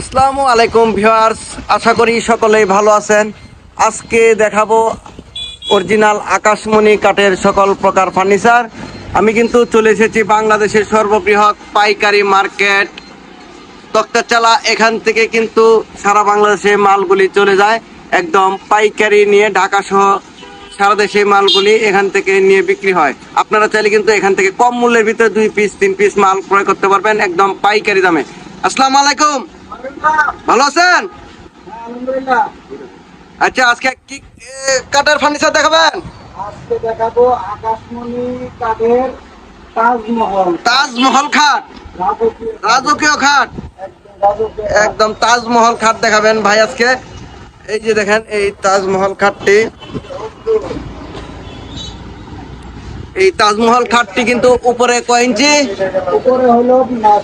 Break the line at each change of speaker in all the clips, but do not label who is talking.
আসসালামু আলাইকুম ভিউয়ার্স, আশা করি সকলেই ভালো আছেন। আজকে দেখাবো অরিজিনাল আকাশমণি কাঠের সকল প্রকার ফার্নিচার। আমি কিন্তু চলে এসেছি বাংলাদেশের সর্ববৃহৎ পাইকারি মার্কেট। তক্তাচালা, এখান থেকে কিন্তু সারা বাংলাদেশে মালগুলি চলে যায়। একদম পাইকারি নিয়ে ঢাকা সহ সারা দেশে মালগুলি এখান থেকে নিয়ে বিক্রি হয়। আপনারা চাইলে কিন্তু এখান থেকে কম মূল্যের ভিতরে দুই পিস তিন পিস মাল ক্রয় করতে পারবেন একদম পাইকারি দামে। আসসালামু আলাইকুম। ভালো আছেন? আচ্ছা আজকে কি এ, কাঠের ফার্নিচার দেখাবেন?
আজকে দেখাবো আকাশমণি কাঠের তাজমহল।
তাজমহল খাট।
রাজকীয়
রাজকীয় খাট।
একদম
একদম তাজমহল খাট দেখাবেন ভাই আজকে। এই যে দেখেন এই তাজমহল খাটটি। এই তাজমহল খাটটি কিন্তু উপরে কয় ইঞ্চি?
উপরে হলো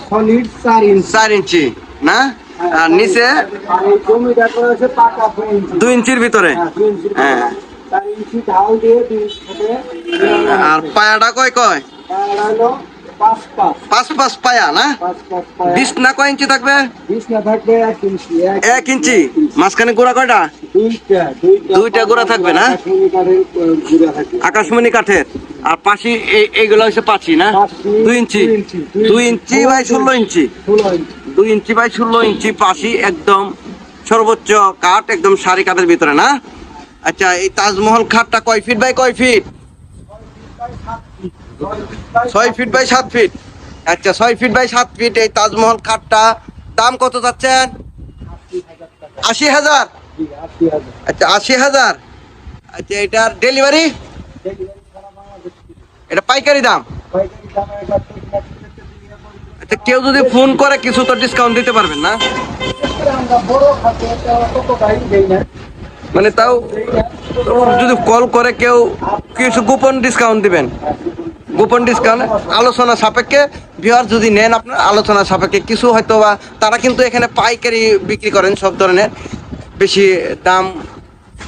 সলিড চার ইঞ্চি।
চার ইঞ্চি না? আর নিচে
দুই
ইঞ্চির ভিতরে।
হ্যাঁ,
আর পায়াটা কয় কয়?
পাঁচ
পায়া না। বিশ কয় ইঞ্চি থাকবে?
এক ইঞ্চি।
মাঝখানে গোড়া কয়টা?
দুইটা
গোড়া থাকবে না?
আকাশমণি কাঠের।
আর পাশি এই এইগুলো হচ্ছে পাঁচি না? দুই ইঞ্চি।
দুই ইঞ্চি,
বাই ষোলো ইঞ্চি।
ষোলো ইঞ্চি।
দুই ইঞ্চি বাই ষোলো ইঞ্চি পাশি একদম সর্বোচ্চ কাঠ, একদম সারি কাঠের ভিতরে, না? আচ্ছা এই তাজমহল খাটটা কয় ফিট বাই কয় ফিট? ছয় ফিট বাই সাত ফিট। আচ্ছা ছয় ফিট বাই সাত ফিট এই তাজমহল খাটটা দাম কত যাচ্ছেন আশি হাজার? আচ্ছা আশি হাজার। আচ্ছা এটার ডেলিভারি? এটা পাইকারি দাম? কেউ যদি ফোন করে কিছু তো ডিসকাউন্ট দিতে পারবেন না। মানে তাও যদি কল করে কেউ কিছু গোপন ডিসকাউন্ট দিবেন। গোপন ডিসকাউন্ট আলোচনা সাপেক্ষে বিহার যদি নেন আপনার, আলোচনা সাপেক্ষে কিছু হয়তো বা তারা কিন্তু এখানে পাইকারি বিক্রি করেন সব ধরনের। বেশি দাম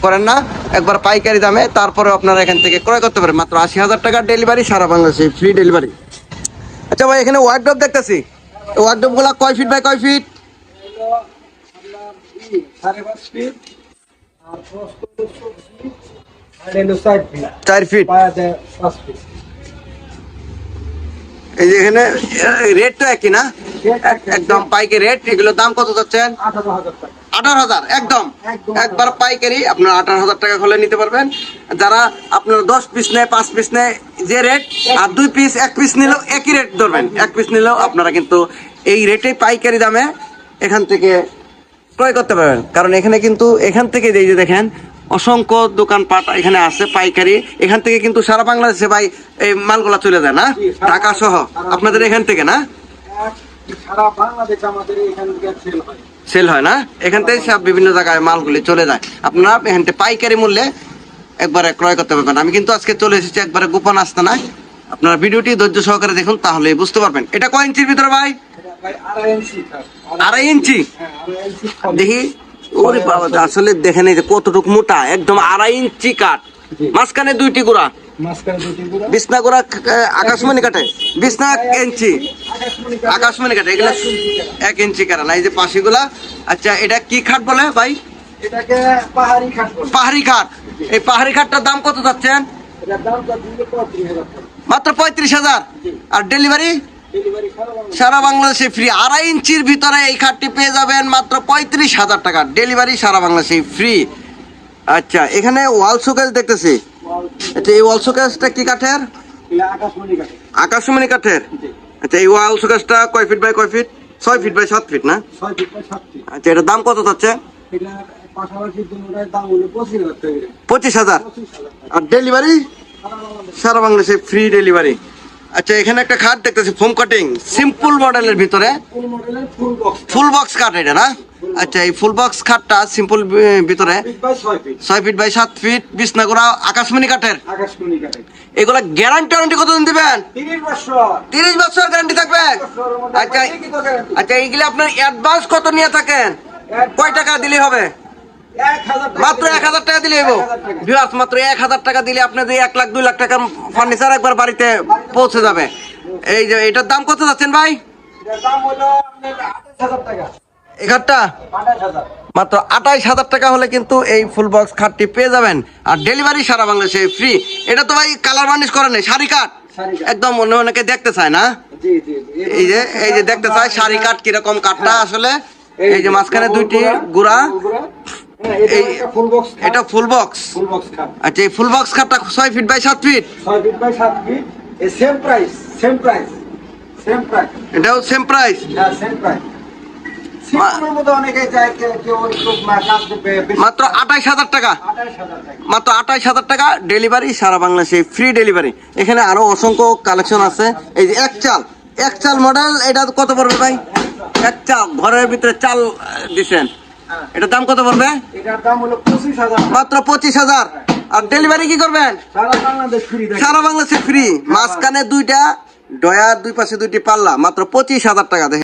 করেন না, একবার পাইকারি দামে তারপরে আপনারা এখান থেকে ক্রয় করতে পারেন। মাত্র আশি হাজার টাকার ডেলিভারি সারা বাংলাদেশে ফ্রি ডেলিভারি আচ্ছা ভাই, এখানে ওয়ার্ড্রপ দেখতেছি। ওয়ার্ড্রপগুলো কয় ফিট বাই কয় ফিট
চার ফিট
এই যে এখানে রেট তো একই না? একদম পাইকারি রেট এগুলো দাম কত যাচ্ছেন?
আঠারো হাজার
একদম। একবার পাইকারি আপনার আঠারো হাজার টাকা হলে নিতে পারবেন। যারা আপনার দশ পিস নেয় পাঁচ পিস নেয় যে রেট আর দুই পিস এক পিস নিলেও একই রেট ধরবেন। এক পিস নিলেও আপনারা কিন্তু এই রেটে পাইকারি দামে এখান থেকে ক্রয় করতে পারবেন। কারণ এখানে কিন্তু এখান থেকে এই যে দেখেন অসংখ্য দোকানপাট এখানে আছে পাইকারি। এখান থেকে কিন্তু সারা বাংলাদেশে ভাই এই মালগুলা চলে যায় না? ঢাকা সহ। আপনাদের এখান থেকে না?
সারা বাংলাদেশ আমাদের এখান থেকে সেল হয়।
সেল হয় না? এখান থেকে সব বিভিন্ন জায়গায় মালগুলি চলে যায়। আপনারা এখান থেকে পাইকারি মূল্যে একবারে ক্রয় করতে পারবেন। আমি কিন্তু আজকে চলে এসেছি একবারে গোপন আস্তানায়। আপনারা ভিডিওটি ধৈর্য সহকারে দেখুন তাহলে বুঝতে পারবেন। এটা কয় ইঞ্চির ভিতরে ভাই?
আড়াই ইঞ্চি হ্যাঁ।
দেখি। ওরে বাবা আসলে দেখেন এই যে কতটুকু মোটা একদম আড়াই ইঞ্চি কাঠ। মাঝখানে দুইটি গুঁড়া। বিছনা গোড়া আকাশমণি কাটে বিছনা ইঞ্চি।
আকাশমণি
কাটে এগুলা এক ইঞ্চি কাটা না এই যে পাশিগুলা। আচ্ছা এটা কি খাট বলে ভাই?
পাহাড়ি খাট
পাহাড়ি খাট। এই পাহাড়ি খাটটার দাম কত যাচ্ছেন মাত্র পঁয়ত্রিশ হাজার? আর ডেলিভারি?
ডেলিভারি সারা বাংলাদেশ।
সারা বাংলাদেশে ফ্রি। আড়াই ইঞ্চির ভিতরে এই খাটটি পেয়ে যাবেন মাত্র পঁয়ত্রিশ হাজার টাকা। ডেলিভারি সারা বাংলাদেশে ফ্রি। আচ্ছা এখানে ওয়াল শোকেস দেখতেছি। আচ্ছা এই ওয়াল শোকেসটা কি কাঠের?
আকাশমণি
কাঠের। আচ্ছা এই ওয়াল শোকেসটা কয় ফিট বাই কয় ফিট? ছয় ফিট বাই সাত ফিট না? আচ্ছা এটার দাম কত যাচ্ছে?
পঁচিশ হাজার
আর ডেলিভারি
সারা বাংলাদেশে
ফ্রি ডেলিভারি আচ্ছা এখানে একটা খাট দেখতেছি ফোম কাটিং সিম্পল মডেলের ভিতরে।
ফুল বক্স
কাঠ এটা না? আচ্ছা এই ফুল বক্স খাটটা সিম্পল ভিতরে।
ছয় ফিট
বাই সাত ফিট আকাশমণি কাঠের।
আকাশমণি কাঠে
এগুলা গ্যারান্টি ওয়ারেন্টি কতদিন দিবেন?
তিরিশ বছর।
গ্যারান্টি থাকবে? আচ্ছা আচ্ছা এইগুলো আপনার অ্যাডভান্স কত নিয়ে থাকেন? কয় টাকা দিলে হবে? মাত্র এক হাজার টাকা দিলে
এক
ভিউয়ার্স মাত্র এক হাজার টাকা দিলে আপনাদের এক লাখ, দুই লাখ টাকার ফার্নিচার একবার বাড়িতে পৌঁছে যাবে। এই যে, এটার দাম কত যাচ্ছেন ভাই? এই মাত্র আঠাইশ হাজার টাকা হলে কিন্তু এই ফুল বক্স খাটটি পেয়ে যাবেন। আর ডেলিভারি সারা বাংলাদেশে ফ্রি এটা তো ভাই কালার বার্নিশ করে নেই, শাড়ি কাট একদম অন্য অনেকে দেখতে চায় না। এই যে এই যে দেখতে চায়, শাড়ি কাট কীরকম কাঠটা আসলে? এই যে মাঝখানে দুইটি গুড়া।
এটা
এই-
ফুল বক্স
ফুল বক্স
খাট।
আচ্ছা এই ফুল বক্স খাটটা ছয় ফিট বাই সাত ফিট
ছয় ফিট বাই সাত ফিট এই same price same price same price
এটাও সেম প্রাইস
হ্যাঁ সেম প্রাইস
মাত্র আঠাইশ হাজার টাকা। মাত্র আঠাইশ হাজার টাকা ডেলিভারি সারা বাংলাদেশে ফ্রি ডেলিভারি এখানে আরও অসংখ্য কালেকশন আছে। এই যে এক চাল এক চাল মডেল এটা কত পড়বে ভাই? এক চাল। ঘরের ভিতরে চাল দিছেন।
হ্যাঁ।
এটার দাম কত পড়বে
এটার দাম হলো পঁচিশ হাজার।
মাত্র পঁচিশ হাজার। আর ডেলিভারি কি করবেন?
সারা বাংলাদেশ ফ্রি
মাঝখানে দুইটা ডয়ার দুই পাশে দুইটি পাল্লা। মাত্র পঁচিশ হাজার টাকা